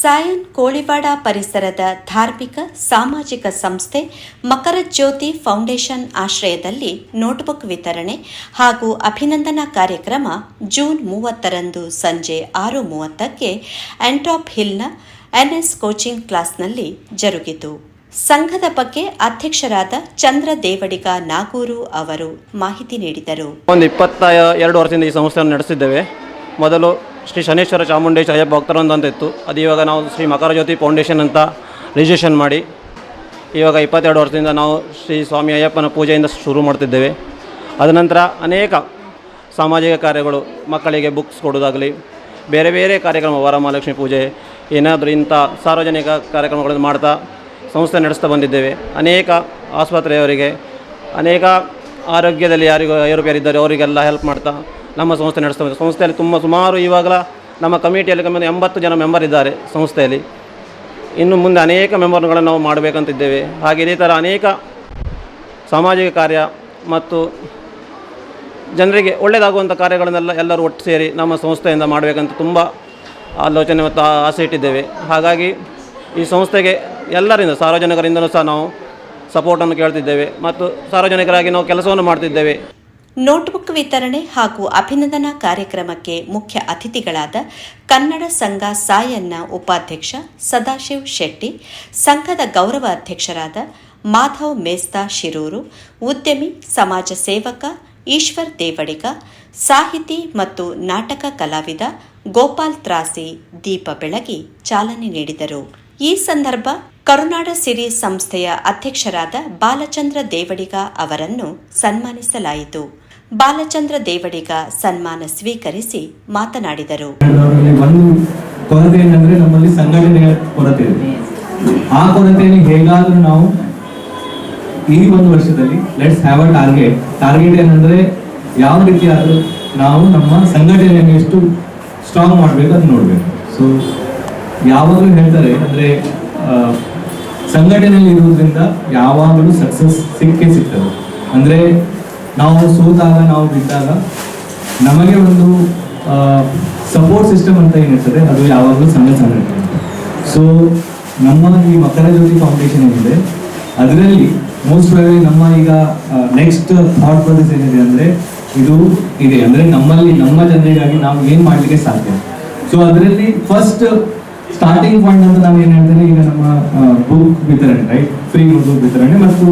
ಸಾಯನ್ ಕೋಳಿವಾಡ ಪರಿಸರದ ಧಾರ್ಮಿಕ, ಸಾಮಾಜಿಕ ಸಂಸ್ಥೆ ಮಕರ ಜ್ಯೋತಿ ಫೌಂಡೇಶನ್ ಆಶ್ರಯದಲ್ಲಿ ನೋಟ್ಬುಕ್ ವಿತರಣೆ ಹಾಗೂ ಅಭಿನಂದನಾ ಕಾರ್ಯಕ್ರಮ ಜೂನ್ ಮೂವತ್ತರಂದು ಸಂಜೆ ಆರು ಮೂವತ್ತಕ್ಕೆ ಆಂಟಾಪ್ ಹಿಲ್ನ ಎನ್ಎಸ್ ಕೋಚಿಂಗ್ ಕ್ಲಾಸ್ನಲ್ಲಿ ಜರುಗಿತು. ಸಂಘದ ಬಗ್ಗೆ ಅಧ್ಯಕ್ಷರಾದ ಚಂದ್ರ ದೇವಡಿಗ ನಾಗೂರು ಅವರು ಮಾಹಿತಿ ನೀಡಿದರು. ಒಂದು ಇಪ್ಪತ್ತ ಎರಡು ವರ್ಷದಿಂದ ಈ ಸಂಸ್ಥೆಯನ್ನು ನಡೆಸಿದ್ದೇವೆ ಮೊದಲು ಶ್ರೀ ಶನೇಶ್ವರ ಚಾಮುಂಡೇಶ್ವರ ಅಯ್ಯಪ್ಪ ಭಕ್ತರೊಂದು ಅಂತ ಇತ್ತು. ಅದು ಇವಾಗ ನಾವು ಶ್ರೀ ಮಕರ ಜ್ಯೋತಿ ಫೌಂಡೇಶನ್ ಅಂತ ರಿಜಿಸ್ಟ್ರೇಷನ್ ಮಾಡಿ ಇವಾಗ ಇಪ್ಪತ್ತೆರಡು ವರ್ಷದಿಂದ ನಾವು ಶ್ರೀ ಸ್ವಾಮಿ ಅಯ್ಯಪ್ಪನ ಪೂಜೆಯಿಂದ ಶುರು ಮಾಡ್ತಿದ್ದೇವೆ. ಅದ ನಂತರ ಅನೇಕ ಸಾಮಾಜಿಕ ಕಾರ್ಯಗಳು, ಮಕ್ಕಳಿಗೆ ಬುಕ್ಸ್ ಕೊಡೋದಾಗಲಿ ಬೇರೆ ಬೇರೆ ಕಾರ್ಯಕ್ರಮ, ವರಮಹಾಲಕ್ಷ್ಮಿ ಪೂಜೆ, ಏನಾದರೂ ಇಂಥ ಸಾರ್ವಜನಿಕ ಕಾರ್ಯಕ್ರಮಗಳನ್ನು ಮಾಡ್ತಾ ಸಂಸ್ಥೆ ನಡೆಸ್ತಾ ಬಂದಿದ್ದೇವೆ. ಅನೇಕ ಆಸ್ಪತ್ರೆಯವರಿಗೆ, ಅನೇಕ ಆರೋಗ್ಯದಲ್ಲಿ ಯಾರಿಗೂ ಏರುಪೇರಿದ್ದಾರೆ, ಅವರಿಗೆಲ್ಲ ಹೆಲ್ಪ್ ಮಾಡ್ತಾ ನಮ್ಮ ಸಂಸ್ಥೆ ನಡೆಸ್ತಾ ಸಂಸ್ಥೆಯಲ್ಲಿ ತುಂಬ ಸುಮಾರು ಇವಾಗಲ ನಮ್ಮ ಕಮಿಟಿಯಲ್ಲಿ ಕಮ್ಮಿ ಎಂಬತ್ತು ಜನ ಮೆಂಬರ್ ಇದ್ದಾರೆ ಸಂಸ್ಥೆಯಲ್ಲಿ. ಇನ್ನು ಮುಂದೆ ಅನೇಕ ಮೆಂಬರ್ಗಳನ್ನು ನಾವು ಮಾಡಬೇಕಂತಿದ್ದೇವೆ. ಹಾಗೆ ಇದೇ ಥರ ಅನೇಕ ಸಾಮಾಜಿಕ ಕಾರ್ಯ ಮತ್ತು ಜನರಿಗೆ ಒಳ್ಳೆಯದಾಗುವಂಥ ಕಾರ್ಯಗಳನ್ನೆಲ್ಲ ಎಲ್ಲರೂ ಒಟ್ಟು ಸೇರಿ ನಮ್ಮ ಸಂಸ್ಥೆಯಿಂದ ಮಾಡಬೇಕಂತ ತುಂಬ ಆಲೋಚನೆ ಮತ್ತು ಆಸೆ ಇಟ್ಟಿದ್ದೇವೆ. ಹಾಗಾಗಿ ಈ ಸಂಸ್ಥೆಗೆ ಎಲ್ಲರಿಂದ, ಸಾರ್ವಜನಿಕರಿಂದಲೂ ಸಹ ನಾವು ಸಪೋರ್ಟನ್ನು ಕೇಳ್ತಿದ್ದೇವೆ ಮತ್ತು ಸಾರ್ವಜನಿಕರಾಗಿ ನಾವು ಕೆಲಸವನ್ನು ಮಾಡ್ತಿದ್ದೇವೆ. ನೋಟ್ಬುಕ್ ವಿತರಣೆ ಹಾಗೂ ಅಭಿನಂದನಾ ಕಾರ್ಯಕ್ರಮಕ್ಕೆ ಮುಖ್ಯ ಅತಿಥಿಗಳಾದ ಕನ್ನಡ ಸಂಘ ಸಾಯನ್ನ ಉಪಾಧ್ಯಕ್ಷ ಸದಾಶಿವ್ ಶೆಟ್ಟಿ, ಸಂಘದ ಗೌರವ ಅಧ್ಯಕ್ಷರಾದ ಮಾಧವ್ ಮೇಸ್ತಾ ಶಿರೂರು, ಉದ್ಯಮಿ, ಸಮಾಜ ಸೇವಕ ಈಶ್ವರ್ ದೇವಡಿಗ, ಸಾಹಿತಿ ಮತ್ತು ನಾಟಕ ಕಲಾವಿದ ಗೋಪಾಲ್ ತ್ರಾಸಿ ದೀಪ ಬೆಳಗಿ ಚಾಲನೆ ನೀಡಿದರು. ಈ ಸಂದರ್ಭ ಕರುನಾಡ ಸಿರಿ ಸಂಸ್ಥೆಯ ಅಧ್ಯಕ್ಷರಾದ ಬಾಲಚಂದ್ರ ದೇವಡಿಗ ಅವರನ್ನು ಸನ್ಮಾನಿಸಲಾಯಿತು. ಬಾಲಚಂದ್ರ ದೇವಡಿಗ ಸನ್ಮಾನ ಸ್ವೀಕರಿಸಿ ಮಾತನಾಡಿದರು. ಕೊರತೆ ಏನಂದ್ರೆ ನಮ್ಮಲ್ಲಿ ಸಂಘಟನೆಗಳ ಕೊರತೆ ಇದೆ. ಆ ಕೊರತೆಯನ್ನು ಹೇಗಾದರೂ ನಾವು ಈ ಒಂದು ವರ್ಷದಲ್ಲಿ let's have a target target ಏನಂದ್ರೆ ಯಾವ ರೀತಿ ಆದ್ರೂ ನಾವು ನಮ್ಮ ಸಂಘಟನೆಯನ್ನು ಎಷ್ಟು ಸ್ಟ್ರಾಂಗ್ ಮಾಡಬೇಕು ಅದು ನೋಡಬೇಕು. ಸೊ ಯಾವಾಗಲೂ ಹೇಳ್ತಾರೆ, ಅಂದರೆ ಸಂಘಟನೆಯಲ್ಲಿ ಇರುವುದರಿಂದ ಯಾವಾಗಲೂ ಸಕ್ಸಸ್ ಸಿಕ್ಕೇ ಸಿಗ್ತದೆ. ಅಂದ್ರೆ ನಾವು ಸೋತಾಗ, ನಾವು ಬಿದ್ದಾಗ ನಮಗೆ ಒಂದು ಸಪೋರ್ಟ್ ಸಿಸ್ಟಮ್ ಅಂತ ಏನಿರ್ತದೆ, ಅದು ಯಾವಾಗಲೂ ಸಂಘ ಸಂಘಟನೆ ಸೊ ನಮ್ಮ ಈ ಮಕರ ಜ್ಯೋತಿ ಫೌಂಡೇಶನ್ ಏನಿದೆ, ಅದರಲ್ಲಿ ಮೋಸ್ಟ್ ಪ್ರಾಬಲಿ ನಮ್ಮ ಈಗ ನೆಕ್ಸ್ಟ್ ಥಾಟ್ ಪ್ರೊಸೆಸ್ ಏನಿದೆ ಅಂದರೆ, ಇದು ಇದೆ. ಅಂದರೆ ನಮ್ಮಲ್ಲಿ, ನಮ್ಮ ಜನರಿಗಾಗಿ ನಾವು ಏನು ಮಾಡಲಿಕ್ಕೆ ಸಾಧ್ಯ? ಸೊ ಅದರಲ್ಲಿ ಫಸ್ಟ್ ಸ್ಟಾರ್ಟಿಂಗ್ ಪಾಯಿಂಟ್ ಅಂತ ನಾವು ಏನು ಹೇಳ್ತೇನೆ ಈಗ ನಮ್ಮ ಬುಕ್ ವಿತರಣೆ ರೈಟ್ ಫ್ರೀ ಬುಕ್ ವಿತರಣೆ ಮತ್ತು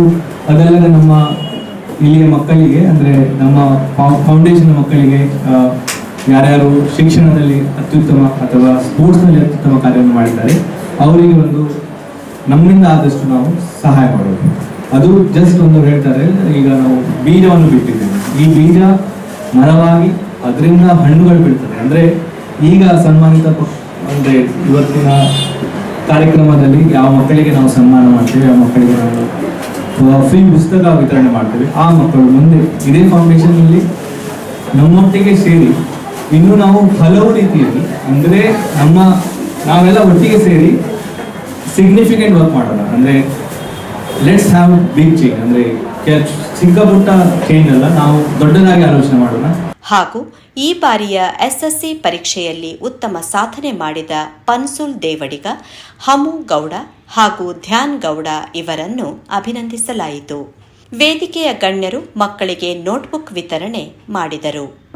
ಅದಲ್ಲದೆ ನಮ್ಮ ಇಲ್ಲಿಯ ಮಕ್ಕಳಿಗೆ, ಅಂದ್ರೆ ನಮ್ಮ ಫೌಂಡೇಶನ್ ಮಕ್ಕಳಿಗೆ ಯಾರ್ಯಾರು ಶಿಕ್ಷಣದಲ್ಲಿ ಅತ್ಯುತ್ತಮ ಅಥವಾ ಸ್ಪೋರ್ಟ್ಸ್ನಲ್ಲಿ ಅತ್ಯುತ್ತಮ ಕಾರ್ಯವನ್ನು ಮಾಡಿದ್ದಾರೆ, ಅವರಿಗೆ ಒಂದು ನಮ್ಮಿಂದ ಆದಷ್ಟು ನಾವು ಸಹಾಯ ಮಾಡೋದು. ಅದು ಜಸ್ಟ್ ಒಂದು ಹೇಳ್ತಾರೆ, ಈಗ ನಾವು ಬೀಜವನ್ನು ಬಿಟ್ಟಿದ್ದೇವೆ. ಈ ಬೀಜ ಮರವಾಗಿ ಅದರಿಂದ ಹಣ್ಣುಗಳು ಬೀಳ್ತದೆ. ಅಂದ್ರೆ ಈಗ ಸನ್ಮಾನಿತ ಅಂದ್ರೆ ಇವತ್ತಿನ ಕಾರ್ಯಕ್ರಮದಲ್ಲಿ ಯಾವ ಮಕ್ಕಳಿಗೆ ನಾವು ಸನ್ಮಾನ ಮಾಡ್ತೇವೆ ಯಾವ ಮಕ್ಕಳಿಗೆ ನಾವು ಫ್ರೀ ಪುಸ್ತಕ ವಿತರಣೆ ಮಾಡ್ತೇವೆ. ಆ ಮಕ್ಕಳು ಮುಂದೆ ಇದೇ ಫೌಂಡೇಶನ್ ಅಲ್ಲಿ ನಮ್ಮೊಟ್ಟಿಗೆ ಸೇರಿ, ಇನ್ನು ನಾವು ಹಲವು ರೀತಿಯಲ್ಲಿ, ಅಂದ್ರೆ ನಮ್ಮ ನಾವೆಲ್ಲ ಒಟ್ಟಿಗೆ ಸೇರಿ ಸಿಗ್ನಿಫಿಕೆಂಟ್ ವರ್ಕ್ ಮಾಡೋಣ. ಅಂದ್ರೆ ಲೆಟ್ಸ್ ಹ್ಯಾವ್ ಬಿಗ್ ಚೇಂಜ್ ಅಂದ್ರೆ ಚಿಕ್ಕ ಪುಟ್ಟ ಚೇಂಜ್ ಅಲ್ಲ, ನಾವು ದೊಡ್ಡದಾಗಿ ಆಲೋಚನೆ ಮಾಡೋಣ. ಹಾಗೂ ಈ ಬಾರಿಯ ಎಸ್ಎಸ್ಸಿ ಪರೀಕ್ಷೆಯಲ್ಲಿ ಉತ್ತಮ ಸಾಧನೆ ಮಾಡಿದ ಪನ್ಸುಲ್ ದೇವಡಿಗ, ಹಮು ಗೌಡ ಹಾಗೂ ಧ್ಯಾನ್ ಗೌಡ ಇವರನ್ನು ಅಭಿನಂದಿಸಲಾಯಿತು. ವೇದಿಕೆಯ ಗಣ್ಯರು ಮಕ್ಕಳಿಗೆ ನೋಟ್ಬುಕ್ ವಿತರಣೆ ಮಾಡಿದರು.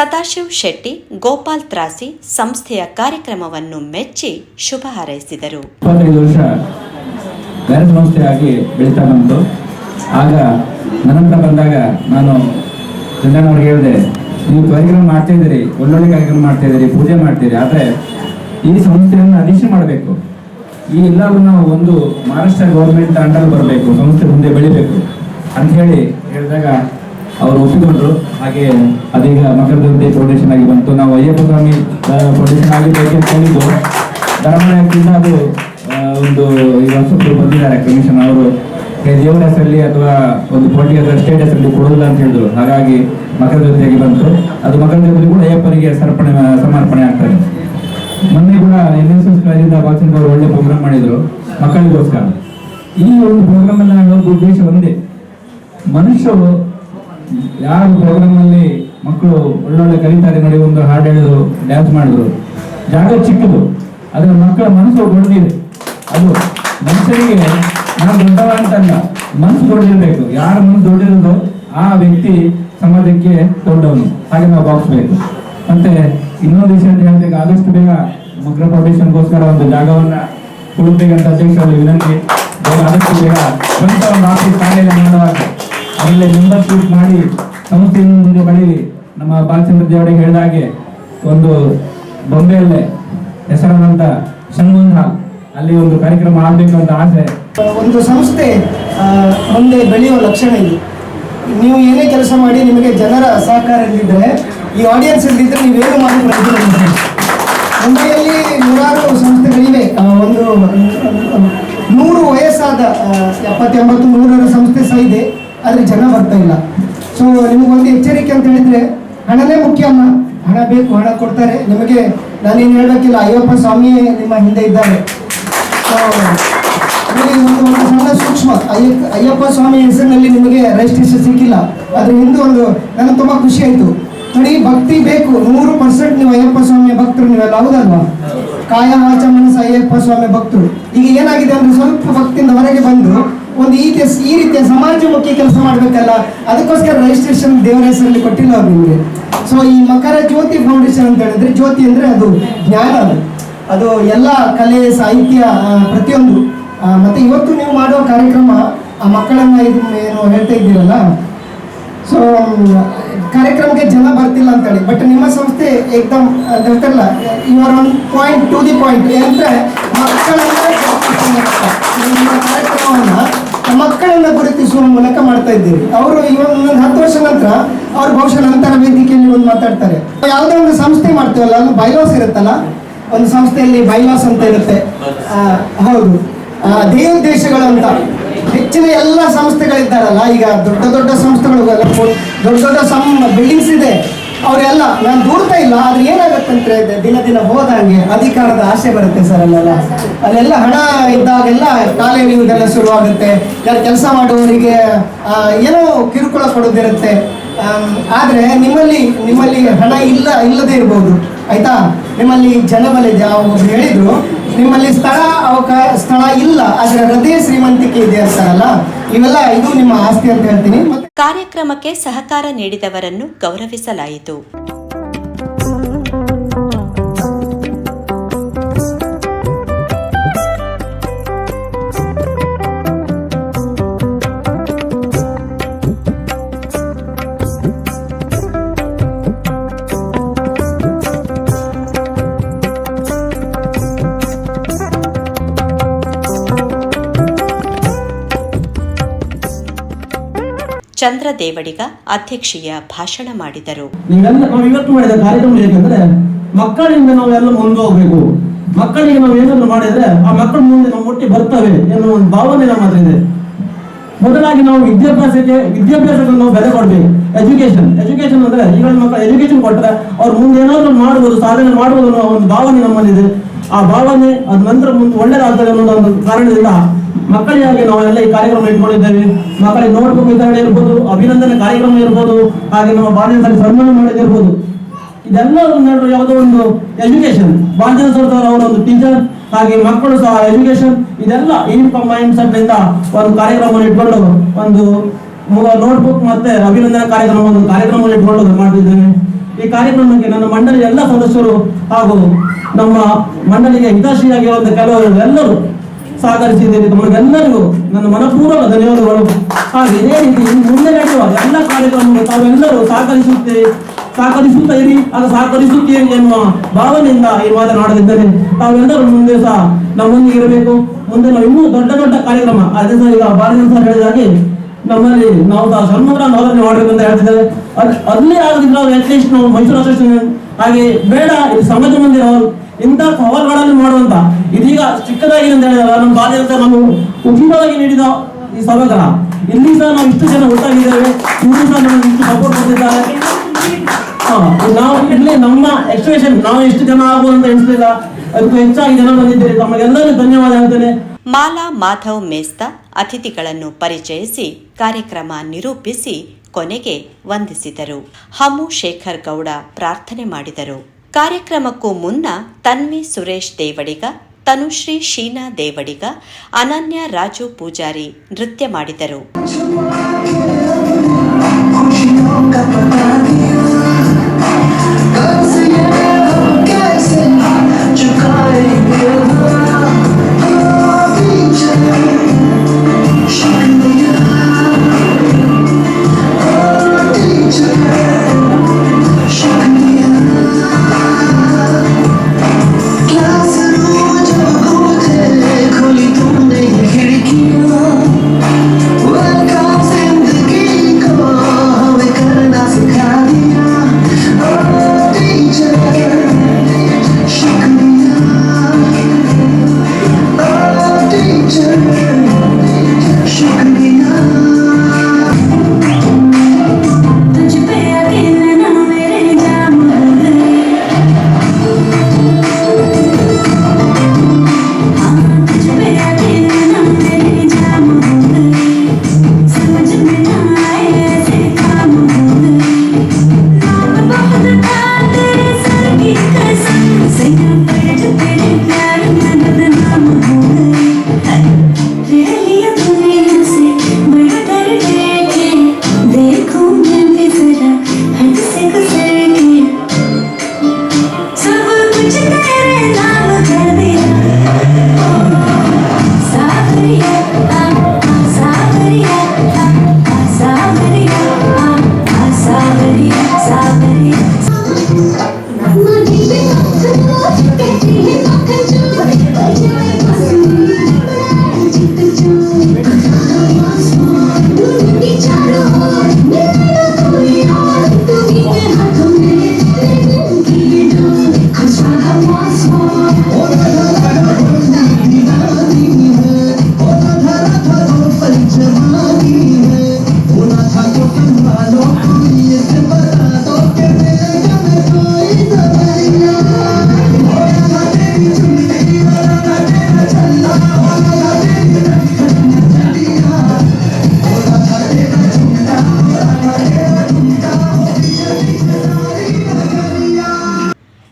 ಸದಾಶಿವ್ ಶೆಟ್ಟಿ, ಗೋಪಾಲ್ ತ್ರಾಸಿ ಸಂಸ್ಥೆಯ ಕಾರ್ಯಕ್ರಮವನ್ನು ಮೆಚ್ಚಿ ಶುಭ ಹಾರೈಸಿದರು. ವರ್ಷ ಸಂಸ್ಥೆಯಾಗಿ ಬೆಳೀತಾ ಬಂತು. ಆಗ ನನ್ನತ್ರ ಬಂದಾಗ ನಾನು ಹೇಳಿದೆ, ನೀವು ಕಾರ್ಯಕ್ರಮ ಮಾಡ್ತಾ ಇದ್ದೀರಿ, ಒಳ್ಳೊಳ್ಳೆ ಕಾರ್ಯಕ್ರಮ ಮಾಡ್ತಾ ಇದ್ದೀರಿ, ಪೂಜೆ ಮಾಡ್ತೀರಿ ಆದರೆ ಈ ಸಂಸ್ಥೆಯನ್ನು ಅಧೀಶ ಮಾಡಬೇಕು. ಈ ಎಲ್ಲವನ್ನ ಒಂದು ಮಹಾರಾಷ್ಟ್ರ ಗೌರ್ಮೆಂಟ್ ಅಂಡರ್ ಬರಬೇಕು, ಸಂಸ್ಥೆ ಮುಂದೆ ಬೆಳಿಬೇಕು. ಅಂತ ಹೇಳಿ ಹೇಳಿದಾಗ ಅವರು ಒಪ್ಪಿಕೊಂಡ್ರು. ಹಾಗೆ ಅದೀಗ ಮಕರದುರ್ತಿ ಫೌಂಡೇಶನ್ ಆಗಿ ಬಂತು. ನಾವು ಅಯ್ಯಪ್ಪ ಸ್ವಾಮಿ ಫೌಂಡೇಶನ್ ಆಗಬೇಕು ಅಂತ ಹೇಳಿದ್ದು ಧರ್ಮದಿಂದ ಅದು ಒಂದು ಈಗ ಹೊಸಬ್ರು ಬಂದಿದ್ದಾರೆ. ಕಮಿಷನ್ ಅವರು. ದೇವರ ಹೆಸರಲ್ಲಿ ಅಥವಾ ಒಂದು ಪೊಲಿಟಿಕಲ್ ಸ್ಟೇಟ್ ಹೆಸರಲ್ಲಿ ಕೊಡೋದಿಲ್ಲ ಅಂತ ಹೇಳಿದ್ರು. ಹಾಗಾಗಿ ಮಕರ ದೇವತೆಯಾಗಿ ಬಂತು. ಅದು ಮಕರ ಜೊತೆ ಕೂಡ ಅಯ್ಯಪ್ಪನಿಗೆ ಸಮರ್ಪಣೆ ಸಮರ್ಪಣೆ ಆಗ್ತದೆ ಮೊನ್ನೆ ಕೂಡ ಎನ್ ಎಸ್ ಎಸ್ ಕಾಲೇಜಿಂದ ಅವರು ಒಳ್ಳೆ ಪ್ರೋಗ್ರಾಮ್ ಮಾಡಿದ್ರು. ಮಕ್ಕಳಿಗೋಸ್ಕರ. ಈ ಒಂದು ಪ್ರೋಗ್ರಾಮ್ ಅಲ್ಲಿ ನಾನು ಉದ್ದೇಶ ಒಂದೇ. ಮನುಷ್ಯರು ಯಾವ ಪ್ರೋಗ್ರಾಮ್ ಅಲ್ಲಿ ಮಕ್ಕಳು ಒಳ್ಳೊಳ್ಳೆ ಕಲಿತಾರೆ ನೋಡಿ ಒಂದು ಹಾಡು ಹೇಳಿದ್ರು ಡ್ಯಾನ್ಸ್ ಮಾಡಿದ್ರು. ಜಾಗ ಚಿಕ್ಕದು, ಆದ್ರೆ ಮಕ್ಕಳ ಮನಸ್ಸು ದೊಡ್ಡದಿದೆ. ಅದು ಮನುಷ್ಯರಿಗೆ ನಾನು ದೊಡ್ಡವ ಅಂತಲ್ಲ, ಮನಸ್ಸು ದೊಡ್ಡದಿರ್ಬೇಕು. ಯಾರ ಮನಸ್ಸು ದೊಡ್ಡಿರೋದು ಆ ವ್ಯಕ್ತಿ ಸಮಾಜಕ್ಕೆ ದೊಡ್ಡವನು. ಹಾಗೆ ನಾವು ಭಾವಿಸ್ಬೇಕು. ಮತ್ತೆ ಇನ್ನೊಂದು ವಿಷಯ ಅಂತ ಹೇಳ್ಬೇಕು, ಆದಷ್ಟು ಬೇಗ ಮಕ್ಕಳ ಫೌಂಡೇಶನ್ಗೋಸ್ಕರ ಒಂದು ಜಾಗವನ್ನ ಕೊಡಬೇಕಂತ ಅಧ್ಯಕ್ಷರಲ್ಲಿ ವಿನಂತಿ. ಆದಷ್ಟು ಬೇಗ ಸ್ವಂತ ಒಂದು ಆಫೀಸ್ ಕಾರ್ಯಾಲಯ ಮಾಡುವಾಗ ಅಲ್ಲೇ ಮೆಂಬರ್ಶಿಪ್ ಮಾಡಿ ಸಂಸ್ಥೆಯನ್ನು ಮುಂದೆ ಬೆಳೀಲಿ ನಮ್ಮ ಬಾಲಚಂದ್ರ ದೇವರಿಗೆ ಹೇಳಿದ ಹಾಗೆ, ಒಂದು ಬೊಂಬೆಯಲ್ಲೇ ಹೆಸರಾದಂತ ಸಂಬಂಧ ಅಲ್ಲಿ ಒಂದು ಕಾರ್ಯಕ್ರಮ ಆಗಬೇಕು ಅಂತ ಆಸೆ. ಒಂದು ಸಂಸ್ಥೆ ಮುಂದೆ ಬೆಳೆಯುವ ಲಕ್ಷಣ ಇದು. ನೀವು ಏನೇ ಕೆಲಸ ಮಾಡಿ ನಿಮಗೆ ಜನರ ಸಹಕಾರ ಇಲ್ಲದಿದ್ರೆ ಈ ಆಡಿಯನ್ಸ್ ಇಲ್ಲದಿದ್ದರೆ ನೀವೇನು ಮಾಡಿ ಪ್ರಯೋಜನ ಇಲ್ಲ. ಮುಂಬೈಯಲ್ಲಿ ನೂರಾರು ಸಂಸ್ಥೆಗಳಿವೆ. ಒಂದು ನೂರು ವಯಸ್ಸಾದ ಎಪ್ಪತ್ತೆಂಬತ್ತು, ನೂರರ ಸಂಸ್ಥೆ ಸಹ ಇದೆ. ಆದರೆ ಜನ ಬರ್ತಾ ಇಲ್ಲ. ಸೊ ನಿಮಗೊಂದು ಎಚ್ಚರಿಕೆ ಅಂತ ಹೇಳಿದ್ರೆ ಹಣನೇ ಮುಖ್ಯ ಅಮ್ಮ ಹಣ ಬೇಕು ಹಣ ಕೊಡ್ತಾರೆ. ನಿಮಗೆ ನಾನೇನು ಹೇಳಬೇಕಿಲ್ಲ. ಅಯ್ಯಪ್ಪ ಸ್ವಾಮಿಯೇ ನಿಮ್ಮ ಹಿಂದೆ ಇದ್ದಾರೆ. ಸೊ, ಒಂದು ಸೂಕ್ಷ್ಮ ಅಯ್ಯಪ್ಪ ಅಯ್ಯಪ್ಪ ಸ್ವಾಮಿ ಹೆಸರಿನಲ್ಲಿ ನಿಮಗೆ ರಿಜಿಸ್ಟ್ರೇಷನ್ ಸಿಕ್ಕಿಲ್ಲ. ಅದ್ರ ಹಿಂದೆ ಒಂದು ನನಗೆ ತುಂಬಾ ಖುಷಿ ಆಯ್ತು. ನೋಡಿ ಭಕ್ತಿ ಬೇಕು. ನೂರು ಪರ್ಸೆಂಟ್ ನೀವು ಅಯ್ಯಪ್ಪ ಸ್ವಾಮಿಯ ಭಕ್ತರು ನೀವೆಲ್ಲ ಹೌದಲ್ವಾ? ಕಾಯ ವಾಚ ಮನಸ್ಸು ಅಯ್ಯಪ್ಪ ಸ್ವಾಮಿ ಭಕ್ತರು. ಈಗ ಏನಾಗಿದೆ ಅಂದ್ರೆ ಸ್ವಲ್ಪ ಭಕ್ತಿಯಿಂದ ಹೊರಗೆ ಬಂದು ಒಂದು ಈ ಈ ರೀತಿಯ ಸಮಾಜಮುಖಿ ಕೆಲಸ ಮಾಡಬೇಕಲ್ಲ, ಅದಕ್ಕೋಸ್ಕರ ರಿಜಿಸ್ಟ್ರೇಷನ್ ದೇವರ ಹೆಸರಲ್ಲಿ ಕೊಟ್ಟಿಲ್ಲ ಅವ್ರು ನಿಮಗೆ. ಸೊ ಈ ಮಕರ ಜ್ಯೋತಿ ಫೌಂಡೇಶನ್ ಅಂತ ಹೇಳಿದ್ರೆ ಜ್ಯೋತಿ ಅಂದರೆ ಅದು ಜ್ಞಾನ ಅದು. ಅದು ಎಲ್ಲ ಕಲೆ, ಸಾಹಿತ್ಯ ಪ್ರತಿಯೊಂದು. ಮತ್ತು ಇವತ್ತು ನೀವು ಮಾಡುವ ಕಾರ್ಯಕ್ರಮ, ಆ ಮಕ್ಕಳನ್ನ ಇದು ಏನು ಹೇಳ್ತಾ ಇದ್ದೀರಲ್ಲ? ಸೊ ಕಾರ್ಯಕ್ರಮಕ್ಕೆ ಜನ ಬರ್ತಿಲ್ಲ ಅಂತೇಳಿ ಬಟ್ ನಿಮ್ಮ ಸಂಸ್ಥೆ ಏಕ್ದಮ್ ಹೇಳ್ತಾರಲ್ಲ ಇವರ್ one point to the point ಅಂದರೆ ಮಕ್ಕಳನ್ನ ನಿಮ್ಮ ಕಾರ್ಯಕ್ರಮವನ್ನ ಮಕ್ಕಳನ್ನ ಗುರುತಿಸುವ ಮೂಲಕ ಮಾಡ್ತಾ ಇದ್ದೀವಿ. ಅವರು ಇವಾಗ ಹತ್ತು ವರ್ಷ ನಂತರ ಅವ್ರು ಬಹುಶಃ ನಂತರ ವೇದಿಕೆಯಲ್ಲಿ ಒಂದು ಮಾತಾಡ್ತಾರೆ. ಯಾವುದೇ ಒಂದು ಸಂಸ್ಥೆ ಮಾಡ್ತೀವಲ್ಲ ಅಲ್ಲಿ ಬೈಲಾಸ್ ಇರುತ್ತಲ್ಲ? ಒಂದು ಸಂಸ್ಥೆಯಲ್ಲಿ ಬೈಲಾಸ್ ಅಂತ ಇರುತ್ತೆ. ಹೌದು. ದೇವೋದ್ದೇಶಗಳು ಅಂತ. ಹೆಚ್ಚಿನ ಎಲ್ಲ ಸಂಸ್ಥೆಗಳಿದ್ದಾರಲ್ಲ, ಈಗ ದೊಡ್ಡ ದೊಡ್ಡ ಸಂಸ್ಥೆಗಳು ದೊಡ್ಡ ದೊಡ್ಡ ಸಮ್ ಬಿಲ್ಡಿಂಗ್ಸ್ ಇದೆ. ಅವರೆಲ್ಲ, ನಾನು ದೂಡ್ತಾ ಇಲ್ಲ, ಆದ್ರೆ ಇದು ದಿನ ದಿನ ಹೋದಂಗೆ ಅಧಿಕಾರದ ಆಸೆ ಬರುತ್ತೆ ಸರ್ ಅಲ್ಲೆಲ್ಲ. ಅಲ್ಲೆಲ್ಲ ಹಣ ಇದ್ದಾಗೆಲ್ಲ ಕಾಲ ಇದೆಲ್ಲ ಶುರುವಾಗುತ್ತೆ. ಯಾರು ಕೆಲಸ ಮಾಡುವವರಿಗೆ ಏನೋ ಕಿರುಕುಳ ಕೊಡೋದಿರುತ್ತೆ ಆದರೆ ಆದ್ರೆ ನಿಮ್ಮಲ್ಲಿ ನಿಮ್ಮಲ್ಲಿ ಹಣ ಇಲ್ಲ, ಇಲ್ಲದೆ ಇರ್ಬೋದು. ಆಯ್ತಾ? ನಿಮ್ಮಲ್ಲಿ ಜನಬಲ ಇದೆ ಒಬ್ರು ಹೇಳಿದ್ರು, ನಿಮ್ಮಲ್ಲಿ ಸ್ಥಳ ಅವಕಾಶ ಸ್ಥಳ ಇಲ್ಲ, ಆದರೆ ಹೃದಯ ಶ್ರೀಮಂತಿಕೆ ಇದೆ ಅಂತಾರಲ್ಲ ಇವೆಲ್ಲ ಇದು ನಿಮ್ಮ ಆಸ್ತಿ ಅಂತ ಹೇಳ್ತೀನಿ. ಕಾರ್ಯಕ್ರಮಕ್ಕೆ ಸಹಕಾರ ನೀಡಿದವರನ್ನು ಗೌರವಿಸಲಾಯಿತು. ಚಂದ್ರ ದೇವಡಿಗ ಅಧ್ಯಕ್ಷೀಯ ಭಾಷಣ ಮಾಡಿದರು. ನಾವು ಇವತ್ತು ಮಾಡಿದ ಕಾರ್ಯಕ್ರಮ ಏಕೆಂದ್ರೆ ಮಕ್ಕಳಿಂದ ನಾವೆಲ್ಲ ಮುಂದೆ ಹೋಗ್ಬೇಕು ಮಕ್ಕಳಿಗೆ ನಾವು ಏನಾದ್ರು ಮಾಡಿದ್ರೆ, ಆ ಮಕ್ಕಳ ಮುಂದೆ ನಮ್ಮ ಮುಟ್ಟಿ ಬರ್ತವೆ ಎನ್ನುವ ಒಂದು ಭಾವನೆ ನಮ್ಮ ಹತ್ರ ಇದೆ. ಮೊದಲಾಗಿ ನಾವು ವಿದ್ಯಾಭ್ಯಾಸಕ್ಕೆ ವಿದ್ಯಾಭ್ಯಾಸಕ್ಕೆ ನಾವು ಬೆಲೆ ಕೊಡ್ಬೇಕು. ಎಜುಕೇಶನ್ ಎಜುಕೇಶನ್ ಅಂದ್ರೆ ಈಗ ಮಕ್ಕಳು ಎಜುಕೇಶನ್ ಕೊಟ್ಟರೆ ಅವ್ರು ಮುಂದೆ ಏನಾದ್ರು ಮಾಡ್ಬೋದು, ಸಾಧನೆ ಮಾಡ್ಬೋದು ಅನ್ನೋ ಒಂದು ಭಾವನೆ ನಮ್ಮಲ್ಲಿದೆ. ಆ ಭಾವನೆ ಅದ ನಂತರ ಮುಂದೆ ಒಳ್ಳೇದಾಗ್ತದೆ ಅನ್ನೋ ಒಂದು ಕಾರಣದಿಂದ ಮಕ್ಕಳಿಗಾಗಿ ನಾವೆಲ್ಲ ಈ ಕಾರ್ಯಕ್ರಮ ಇಟ್ಕೊಂಡಿದ್ದೇವೆ. ಮಕ್ಕಳಿಗೆ ನೋಟ್ಬುಕ್ ವಿತರಣೆ ಇರ್ಬೋದು, ಅಭಿನಂದನೆ ಕಾರ್ಯಕ್ರಮ ಇರ್ಬೋದು, ಹಾಗೆ ನಮ್ಮ ಬಾಲ್ಯದಲ್ಲಿ ಸನ್ಮಾನ ಮಾಡೋದಿರ್ಬೋದು ಇದೆಲ್ಲ ಒಂದು ಯಾವುದೋ ಒಂದು ಎಜುಕೇಶನ್ ಬಾಂಜನ ಸರ್ದಾರ್ ಅವರ ಒಂದು ಟೀಚರ್ ಹಾಗೆ ಮಕ್ಕಳು ಸಹ ಎಜುಕೇಶನ್ ಇದೆಲ್ಲ ಈ ಮೈಂಡ್ ಸೆಟ್ ಇಂದ ಒಂದು ಕಾರ್ಯಕ್ರಮವನ್ನು ಇಟ್ಕೊಂಡು ಒಂದು ನೋಟ್ಬುಕ್ ಮತ್ತೆ ಅಭಿನಂದನಾ ಕಾರ್ಯಕ್ರಮ, ಒಂದು ಕಾರ್ಯಕ್ರಮವನ್ನು ಇಟ್ಕೊಂಡು ಮಾಡ್ತಿದ್ದೇವೆ. ಈ ಕಾರ್ಯಕ್ರಮಕ್ಕೆ ನನ್ನ ಮಂಡಳಿಯ ಎಲ್ಲ ಸದಸ್ಯರು ಹಾಗೂ ನಮ್ಮ ಮಂಡಳಿಗೆ ಹಿತಾಶಿಯಾಗಿರುವಂತಹ ಕೆಲವರು ಎಲ್ಲರೂ ಸಹಕರಿಸಿದ್ದೇವೆ ತಮಗೆಲ್ಲರಿಗೂ ನನ್ನ ಮನಪೂರ್ವಕ ಧನ್ಯವಾದಗಳು. ಹಾಗೆ ಇದೇ ರೀತಿ ಮುಂದೆ ನಡೆಯುವ ಎಲ್ಲ ಕಾರ್ಯಕ್ರಮಗಳು ತಾವೆಲ್ಲರೂ ಸಹಕರಿಸುತ್ತೇವೆ ಸಹಕರಿಸುತ್ತಾ ಇರಿ, ಅದು ಸಹಕರಿಸುತ್ತೇನೆ ಎನ್ನುವ ಭಾವನೆಯಿಂದ ಈ ಮಾತನಾಡಲಿದ್ದೇನೆ ತಾವೆಲ್ಲರೂ ಮುಂದೆ ಸಹ ನಮ್ಮೊಂದಿಗೆ ಇರಬೇಕು. ಮುಂದೆ ನಾವು ಇನ್ನೂ ದೊಡ್ಡ ದೊಡ್ಡ ಕಾರ್ಯಕ್ರಮ, ಅದೇ ಸಹ ಈಗ ಬಾಲಕೃಷ್ಣ ಸರ್ ಹೇಳಿದ ಹಾಗೆ ನಮ್ಮಲ್ಲಿ ನಾವು ಸಹ ಸಣ್ಣ ನೋದನೆ ಮಾಡಬೇಕು ಅಂತ ಹೇಳ್ತಿದ್ದಾರೆ. ಅಲ್ಲಿ ಆಗದಿದ್ರೆ ಅಟ್ಲೀಸ್ಟ್ ನಾವು ಮೈಸೂರು ಅಸೋಸಿಯೇಷನ್ ಹಾಗೆ ಬೇಡ, ಇದು ಸಮಾಜ ಮಂದಿರ ಹಾಲ್ ಇಂಥ ಸವಾಲುಗಳನ್ನು ಮಾಡುವಂತ ಇದೀಗ ಚಿಕ್ಕದಾಗಿ ಅಂತ ಹೇಳಿದಾಗ ನಮ್ಮ ಬಾಲ್ಯದ ನಾವು ಉಚಿತವಾಗಿ ನೀಡಿದ ಈ ಸಭಾಗೃಹ ಇಲ್ಲಿ ಸಹ ನಾವು ಇಷ್ಟು ಜನ ಒಟ್ಟಾಗಿದ್ದೇವೆ. ಇಲ್ಲಿ ಸಹ ನಮಗೆ ಇಷ್ಟು ಸಪೋರ್ಟ್ ಕೊಟ್ಟಿದ್ದಾರೆ. ನಾವು ಇಲ್ಲಿ ನಮ್ಮ ಎಕ್ಸ್ಪ್ರೆಷನ್ ನಾವು ಎಷ್ಟು ಜನ ಆಗುವಂತ ಎಣಿಸ್ಲಿಲ್ಲ. ಅದಕ್ಕೂ ಹೆಚ್ಚಾಗಿ ಜನ ಬಂದಿದ್ದೀರಿ. ತಮಗೆಲ್ಲರೂ ಧನ್ಯವಾದ ಹೇಳ್ತೇನೆ. ಮಾಲಾ ಮಾಧವ್ ಮೇಸ್ತ ಅತಿಥಿಗಳನ್ನು ಪರಿಚಯಿಸಿ ಕಾರ್ಯಕ್ರಮ ನಿರೂಪಿಸಿ ಕೊನೆಗೆ ವಂದಿಸಿದರು. ಹಮು ಶೇಖರ್ ಗೌಡ ಪ್ರಾರ್ಥನೆ ಮಾಡಿದರು. ಕಾರ್ಯಕ್ರಮಕ್ಕೂ ಮುನ್ನ ತನ್ವಿ ಸುರೇಶ್ ದೇವಡಿಗ ತನುಶ್ರೀ ಶೀನಾ ದೇವಡಿಗ ಅನನ್ಯ ರಾಜು ಪೂಜಾರಿ ನೃತ್ಯ ಮಾಡಿದರು.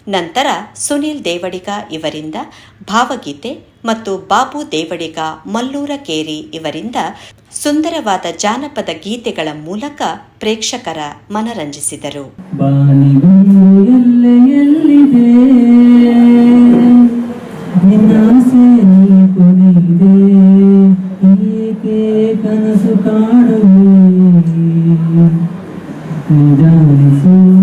ನಂತರ ಸುನಿಲ್ ದೇವಡಿಗ ಇವರಿಂದ, ಭಾವಗೀತೆ ಮತ್ತು ಬಾಬು ದೇವಡಿಗ ಮಲ್ಲೂರ ಕೇರಿ ಇವರಿಂದ ಸುಂದರವಾದ ಜಾನಪದ ಗೀತೆಗಳ ಮೂಲಕ ಪ್ರೇಕ್ಷಕರ ಮನರಂಜಿಸಿದರು. ಕನಸು ನಿಧಾನಿಸು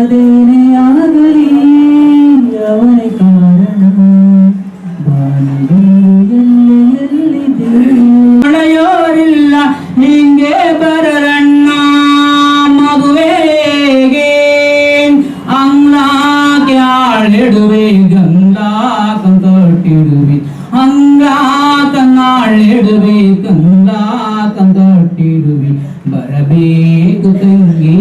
அதேனே ஆதரேன் அவனை காரணம் மழையோரில்ல இங்கே பரரண்ணா மதுவேகேன் அங்லாக்கியாழிடுவேன் கங்காக்கம் தொட்டிடுவேன் அங்காக்கம் நாளிடுவேன் கங்காக்கம் தொட்டிடுவேன் பரபேக்கு தங்கே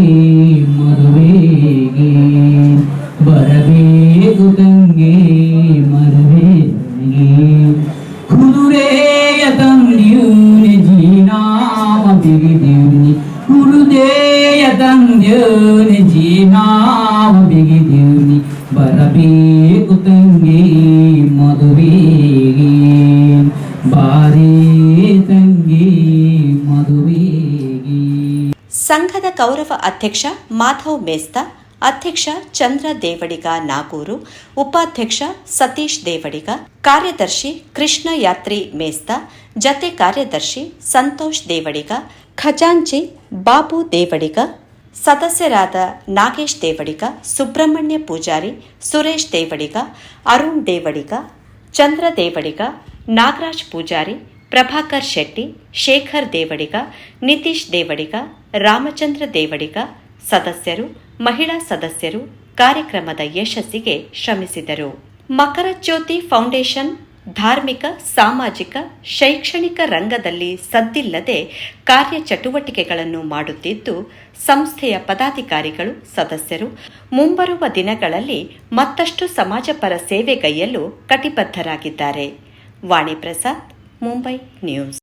ಸಂಘದ ಗೌರವ ಅಧ್ಯಕ್ಷ ಮಾಧವ್ ಮೇಸ್ತ, ಅಧ್ಯಕ್ಷ ಚಂದ್ರ ದೇವಡಿಗ ನಾಗೂರು, ಉಪಾಧ್ಯಕ್ಷ ಸತೀಶ್ ದೇವಡಿಗ, ಕಾರ್ಯದರ್ಶಿ ಕೃಷ್ಣ ಯಾತ್ರಿ ಮೇಸ್ತ, ಜತೆ ಕಾರ್ಯದರ್ಶಿ ಸಂತೋಷ್ ದೇವಡಿಗ, ಖಜಾಂಚಿ ಬಾಬು ದೇವಡಿಗ, ಸದಸ್ಯರಾದ ನಾಗೇಶ್ ದೇವಡಿಗ, ಸುಬ್ರಹ್ಮಣ್ಯ ಪೂಜಾರಿ ಸುರೇಶ್ ದೇವಡಿಗ, ಅರುಣ್ ದೇವಡಿಗ, ಚಂದ್ರ ದೇವಡಿಗ, ನಾಗರಾಜ್ ಪೂಜಾರಿ ಪ್ರಭಾಕರ್ ಶೆಟ್ಟಿ, ಶೇಖರ್ ದೇವಡಿಗ, ನಿತೀಶ್ ದೇವಡಿಗ, ರಾಮಚಂದ್ರ ದೇವಡಿಗ ಸದಸ್ಯರು, ಮಹಿಳಾ ಸದಸ್ಯರು ಕಾರ್ಯಕ್ರಮದ ಯಶಸ್ಸಿಗೆ ಶ್ರಮಿಸಿದರು. ಮಕರ ಜ್ಯೋತಿ ಫೌಂಡೇಶನ್ ಧಾರ್ಮಿಕ, ಸಾಮಾಜಿಕ, ಶೈಕ್ಷಣಿಕ ರಂಗದಲ್ಲಿ ಸದ್ದಿಲ್ಲದೆ ಕಾರ್ಯಚಟುವಟಿಕೆಗಳನ್ನು ಮಾಡುತ್ತಿದ್ದು, ಸಂಸ್ಥೆಯ ಪದಾಧಿಕಾರಿಗಳು, ಸದಸ್ಯರು ಮುಂಬರುವ ದಿನಗಳಲ್ಲಿ ಮತ್ತಷ್ಟು ಸಮಾಜಪರ ಸೇವೆಗೈಯಲು ಕಟಿಬದ್ಧರಾಗಿದ್ದಾರೆ. ವಾಣಿ ಪ್ರಸಾದ್ ಮುಂಬೈ ನ್ಯೂಸ್